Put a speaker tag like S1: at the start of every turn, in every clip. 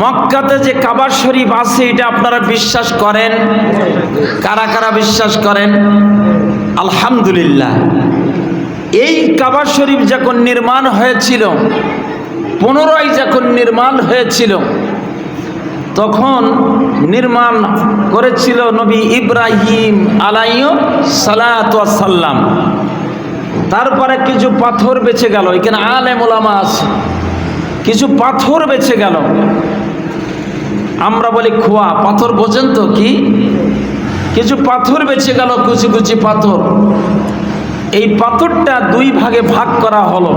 S1: মক্কাতে যে কাবার শরীফ আছে, এটা আপনারা বিশ্বাস করেন? কারা কারা বিশ্বাস করেন? আলহামদুলিল্লাহ। এই কাবার শরীফ যখন নির্মাণ হয়েছিল, পুনরায় যখন নির্মাণ হয়েছিল, তখন নির্মাণ করেছিল নবী ইব্রাহিম আলাইও সালাতাম তারপরে কিছু পাথর বেঁচে গেল, এখানে আলেম ওলামা আছে কিছু পাথর বেঁচে গেল। আমরা বলি খোয়া পাথর বোঝেন তো কি? কিছু পাথর বেঁচে গেল কুচি কুচি পাথর। এই পাথরটা দুই ভাগে ভাগ করা হলো।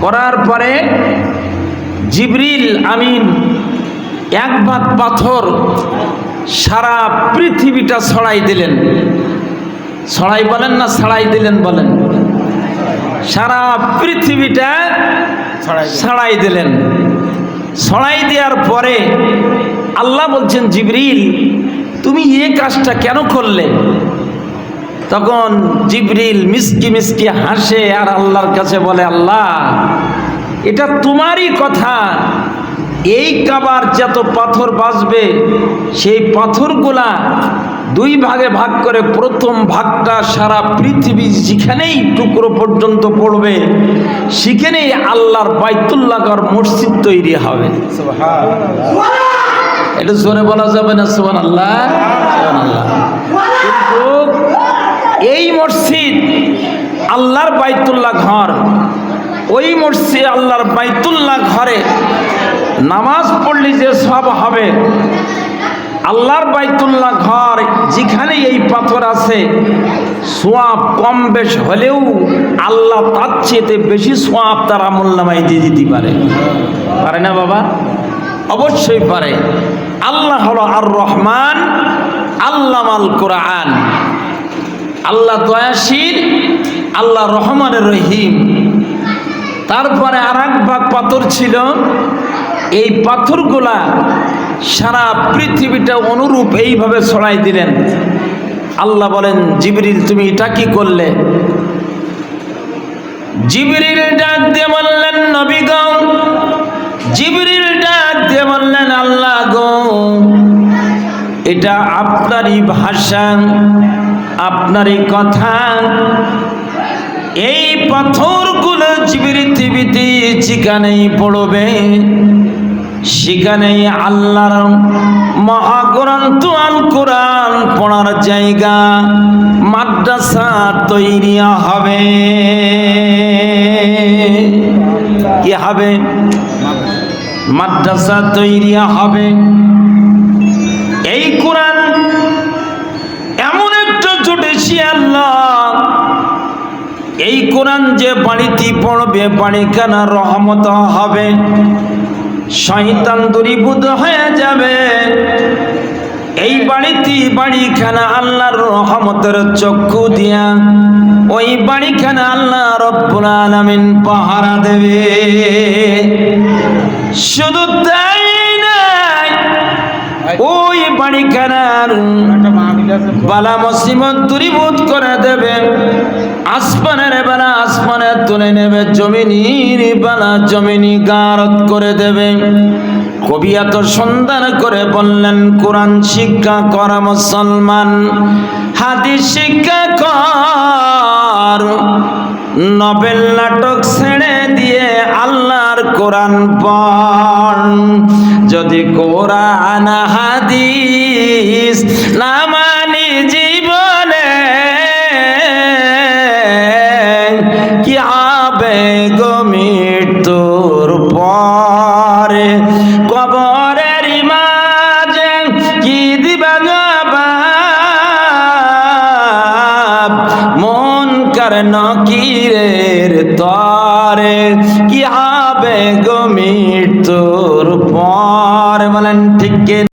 S1: করার পরে জিবরিল আমিন এক ভাগ পাথর সারা পৃথিবীটা ছড়াই দিলেন। ছড়াই বলেন না ছড়াই দিলেন বলেন? সারা পৃথিবীটা ছড়াই দিলেন। ছড়াই দেওয়ার পরে আল্লাহ বলছেন, জিবরিল, তুমি এ কাজটা কেন করলে? তখন জিবরিল মিসকি মিসকি হাসে আর আল্লাহর কাছে বলে, আল্লাহ, এটা তোমারই কথা। এই কাবার যত পাথর বাজবে সেই পাথরগুলা দুই ভাগে ভাগ করে প্রথম ভাগটা সারা পৃথিবী যেখানেই টুকরো পর্যন্ত পড়বে সেখানেই আল্লাহর বাইতুল্লাহর মসজিদ তৈরি হবে। এটা জোরে বলা যাবে না সোহান আল্লাহ আল্লাহ কিন্তু এই মসজিদ আল্লাহর বাইতুল্লাহ ঘর ওই মসজিদ আল্লাহর বাইতুল্লাহ ঘরে নামাজ পড়লে যে সব হবে আল্লাহর বাইতুল্লাহ ঘর যেখানে এই পাথর আছে, সোয়াব কম বেশ হলেও আল্লাহ তার চেয়েতে বেশি সোয়াব তার আমল নামাই দিয়ে দিতে পারে। পারে না বাবা? অবশ্যই পারে। আল্লাহ হলো আর রহমান আল্লাহ আল কোরআন। আল্লাহ দয়াশীল, আল্লাহ রহমানের রহিম। তারপরে আর এক ভাগ পাথর ছিল, এই পাথরগুলা সারা পৃথিবীটা অনুরূপ এইভাবে ছড়াই দিলেন। আল্লাহ বলেন, জিবরিল, তুমি এটা কি করলে? জিবরিল ডাক দিয়ে বললেন, নবী গো। জিবরিল ডাক দিয়ে বললেন, আল্লাহ গো, এটা আপনারই ভাষা, আপনারই কথা। এই পাথরগুলো পৃথিবীতে যেখানেই পড়বে। সেখানেই আল্লাহর মহাগ্রন্থ আল কোরআন পড়ার জায়গা মাদ্রাসা তৈরি হবে। কি হবে? মাদ্রাসা তৈরি হবে। এই কোরআন এমন একটা জুটেছি আল্লাহ। এই কোরআন যে বাড়িতে পড়বে, বাড়িখানা রহমত হবে। শয়তান দূরীভূত হয়ে যাবে। এই বাড়িতে বাড়িখানা আল্লাহর রহমতের চক্ষু দিয়া। ওই বাড়িখানা আল্লাহ রব্বুল আলামিন পাহারা দেবে। শুধু তাই নাই ওই বাড়িখানার বালা মুসিবত দূরীভূত করে দেবে। আসমানের বেলা আসমানে তুলে নেবে, জমিনির বেলা জমিনি গারত করে দেবে। কবি এত সন্ধান করে বললেন, কোরআন শিক্ষা করা মুসলমান, হাদিস শিক্ষা কর। নবেল নাটক ছেড়ে দিয়ে আল্লাহর কোরআন পড়। যদি কোরআন, হাদিস না কবরের মাঝে কি দিবা জবাব মন কার নকিরের তরে, কি হবে গমির তোর পর? বলেন, ঠিক